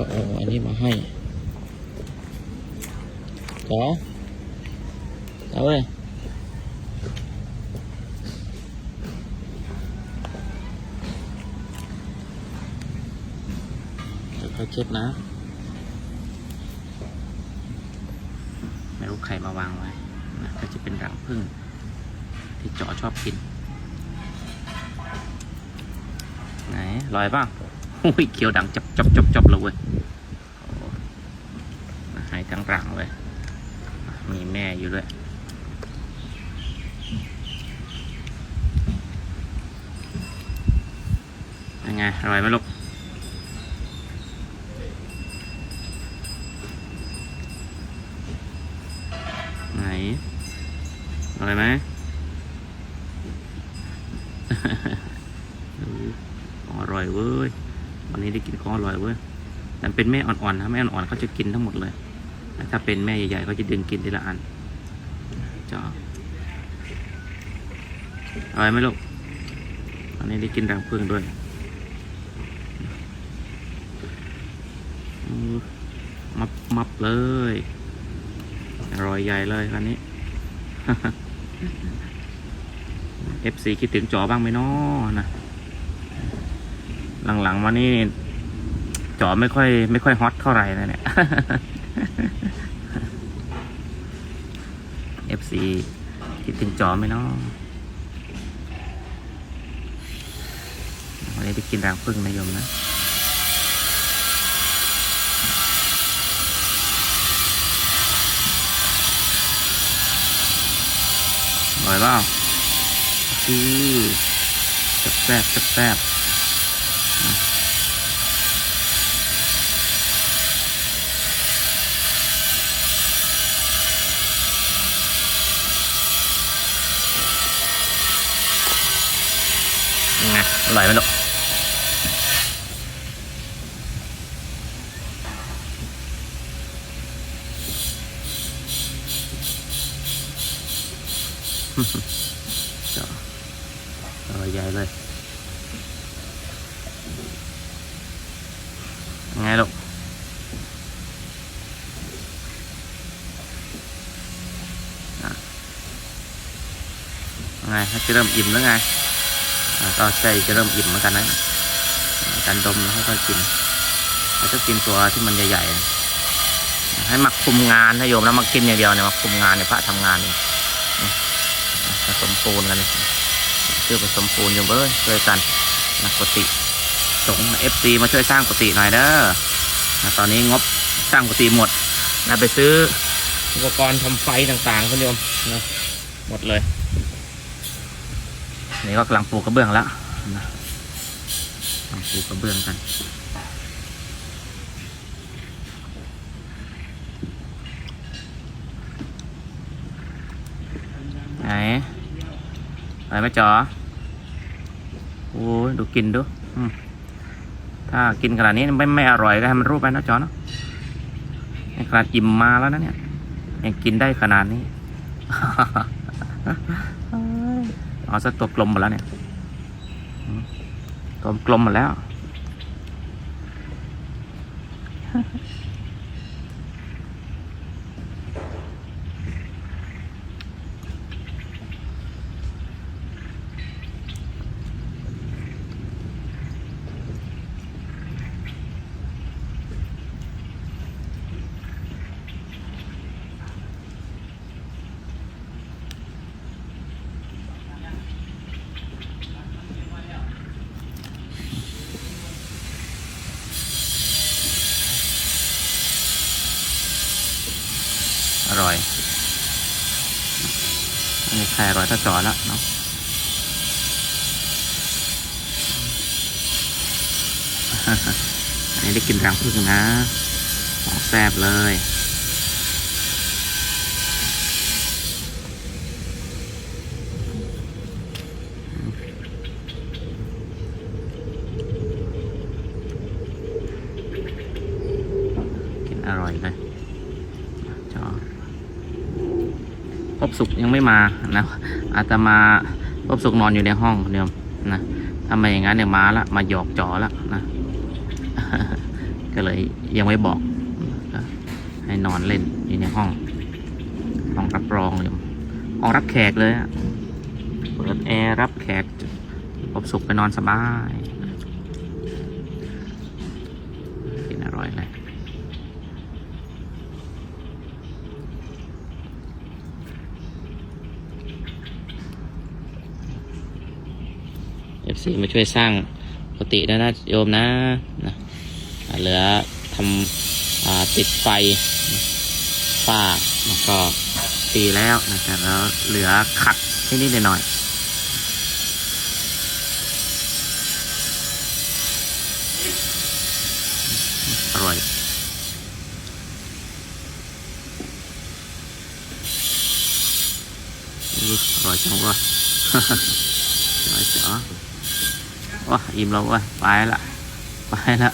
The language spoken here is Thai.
ก็เอาอันนี้มาให้จ๋าเอาเลยเดี๋ยค่อยเช็ดนะ ไม่รู้ใครมาวางไว้นะก็จะเป็นรังผึ้งที่จอชอบกิน ไหนลอยป่ะ โอ้ยเขียวดังจับจับจับจับเลยเว้ยหายทั้งรังเลยมีแม่อยู่ด้วยยังไงอร่อยไหมลูกไหนอร่อยไหมอร่อยเว้ย วันนี้ได้กินของอร่อยเว้ยแต่เป็นแม่อ่อนๆนะแม่อ่อนๆเขาจะกินทั้งหมดเลยแต่ถ้าเป็นแม่ใหญ่ๆเขาจะดึงกินทีละอันจ้อร่อยไหมลูกวันนี้ได้กินรังผึ้งด้วยมับมับเลยอร่อยใหญ่เลยคันนี้ FC คิดถึงจอบ้างไหมน้อนะ หลังๆมานี่จอไม่ค่อย ไม่ค่อยฮอตเท่าไหร่นะเนี่ย FC คิดถึงจอไหมเนาะวันนี้ได้กินรังผึ้งนะโยมนะอร่อยเปล่าคือแซ่บแซ่บแซ่บ ไงอร่อยไหมลูกจ้ะอร่อยใหญ่เลยยังไงลูกอะยังไงถ้าจะเริ่มอิ่มแล้วไง อะก็ใจจะเริ่มอิ่มเหมือนกันนะการดมแล้วค่อยกินแล้วก็กินตัวที่มันใหญ่ๆ ให้มาคุมงานนะโยมแล้วมากินอย่างเดียวเนี่ยมาคุมงานเนี่ยพระทำงานเนี่ยผสมปูนกันเลยช่วยผสมปูนอยู่เบ้ยช่วยกันนะกุฏิสงเอฟซีมาช่วยสร้างกุฏิหน่อยเด้อนะตอนนี้งบสร้างกุฏิหมดนะไปซื้ออุปกรณ์ทำไฟต่างๆคุณโยมนะหมดเลย นี่ก็กำลังปูกระเบื้องแล้วนะกำลังปูกระเบื้องกันไหนอะไรไหมจอโอ้ยดูกินดูถ้ากินขนาดนี้ไม่ไม่อร่อยก็ให้มันรูปไปนะจอเนาะขนาดอิ่มมาแล้วนะเนี่ยยังกินได้ขนาดนี้ เอาสักตัวกลมหมดแล้วเนี่ยอืมตัวกลมหมดแล้ว ร่อยไม่มีใครอร่อยเท่าจอแล้วเนาะอันนี้ได้กินรังผึ้งนะของแซ่บเลยกินอร่อยเลยจอ พบสุขยังไม่มานะอาตมาพบสุขนอนอยู่ในห้องเดียวนะถ้าไมอย่างนั้นเนี่ยมาละมาหยอกจอละนะก็เลยยังไม่บอก ให้นอนเล่นอยู่ในห้อง ห้องรับรองเลยห้องรับแขกเลยอะเปิดแอร์รับแขกพบสุขไปนอนสบายกินอร่อยเลย เอฟซีมาช่วยสร้างกุฏิด้วยนะโยมนะนะเหลือทำอติดไฟฝ้าแล้วก็ตีแล้วนะครับแล้วเหลือขัดที่นิดๆหน่อยอร่อยอร่อยจังวะอร่อยจ๋อ ว้าอิ่มแล้วเว้ยไปละ ไปละ